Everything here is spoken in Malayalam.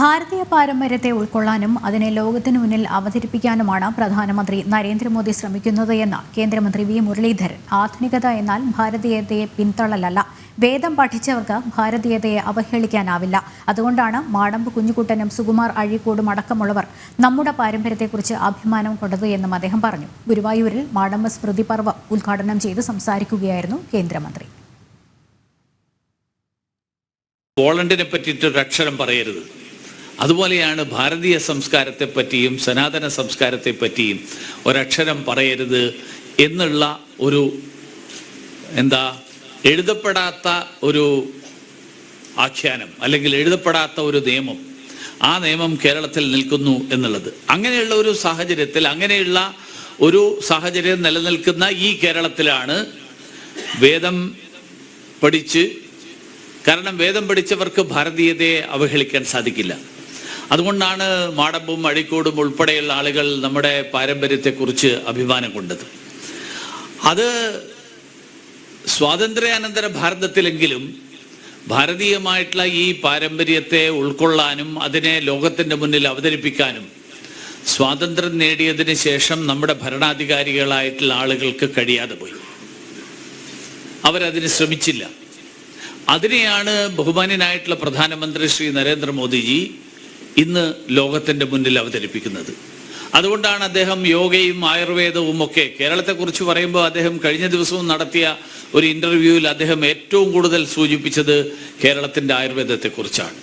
ഭാരതീയ പാരമ്പര്യത്തെ ഉൾക്കൊള്ളാനും അതിനെ ലോകത്തിനു മുന്നിൽ അവതരിപ്പിക്കാനുമാണ് പ്രധാനമന്ത്രി നരേന്ദ്രമോദി ശ്രമിക്കുന്നത് എന്ന് കേന്ദ്രമന്ത്രി വി. മുരളീധരൻ ആധുനികത എന്നാൽ ഭാരതീയതയെ പിന്തള്ളലല്ല വേദം പഠിച്ചവർക്ക് ഭാരതീയതയെ അവഹേളിക്കാനാവില്ല. അതുകൊണ്ടാണ് മാടമ്പ് കുഞ്ഞുകുട്ടനും സുകുമാർ അഴീക്കോടും അടക്കമുള്ളവർ നമ്മുടെ പാരമ്പര്യത്തെക്കുറിച്ച് അഭിമാനം കൊണ്ടത് എന്നും അദ്ദേഹം പറഞ്ഞു. ഗുരുവായൂരിൽ മാടമ്പ് സ്മൃതി പർവം ഉദ്ഘാടനം ചെയ്ത് സംസാരിക്കുകയായിരുന്നു കേന്ദ്രമന്ത്രി. പോളണ്ടിനെ പറ്റിയിട്ട് ഒരു അക്ഷരം പറയരുത്. അതുപോലെയാണ് ഭാരതീയ സംസ്കാരത്തെ പറ്റിയും സനാതന സംസ്കാരത്തെ പറ്റിയും ഒരക്ഷരം പറയരുത് എന്നുള്ള ഒരു എന്താ എഴുതപ്പെടാത്ത ഒരു ആഖ്യാനം അല്ലെങ്കിൽ എഴുതപ്പെടാത്ത ഒരു നിയമം ആ നിയമം കേരളത്തിൽ നിൽക്കുന്നു എന്നുള്ളത്. അങ്ങനെയുള്ള ഒരു സാഹചര്യത്തിൽ അങ്ങനെയുള്ള ഒരു സാഹചര്യം നിലനിൽക്കുന്ന ഈ കേരളത്തിലാണ് വേദം പഠിച്ച് കാരണം വേദം പഠിച്ചവർക്ക് ഭാരതീയതയെ അവഹേളിക്കാൻ സാധിക്കില്ല. അതുകൊണ്ടാണ് മാടമ്പും അഴിക്കോടും ഉൾപ്പെടെയുള്ള ആളുകൾ നമ്മുടെ പാരമ്പര്യത്തെക്കുറിച്ച് അഭിമാനം കൊണ്ടത്. അത് സ്വാതന്ത്ര്യാനന്തര ഭാരതത്തിലെങ്കിലും ഭാരതീയമായിട്ടുള്ള ഈ പാരമ്പര്യത്തെ ഉൾക്കൊള്ളാനും അതിനെ ലോകത്തിന്റെ മുന്നിൽ അവതരിപ്പിക്കാനും സ്വാതന്ത്ര്യം നേടിയതിന് ശേഷം നമ്മുടെ ഭരണാധികാരികളായിട്ടുള്ള ആളുകൾക്ക് കഴിയാതെ പോയി. അവരതിന് ശ്രമിച്ചില്ല. അതിനെയാണ് ബഹുമാന്യനായിട്ടുള്ള പ്രധാനമന്ത്രി ശ്രീ നരേന്ദ്രമോദിജി ഇന്ന് ലോകത്തിന്റെ മുന്നിൽ അവതരിപ്പിക്കുന്നത്. അതുകൊണ്ടാണ് അദ്ദേഹം യോഗയും ആയുർവേദവും ഒക്കെ കേരളത്തെക്കുറിച്ച് പറയുമ്പോൾ അദ്ദേഹം കഴിഞ്ഞ ദിവസവും നടത്തിയ ഒരു ഇന്റർവ്യൂവിൽ അദ്ദേഹം ഏറ്റവും കൂടുതൽ സൂചിപ്പിച്ചത് കേരളത്തിന്റെ ആയുർവേദത്തെക്കുറിച്ചാണ്.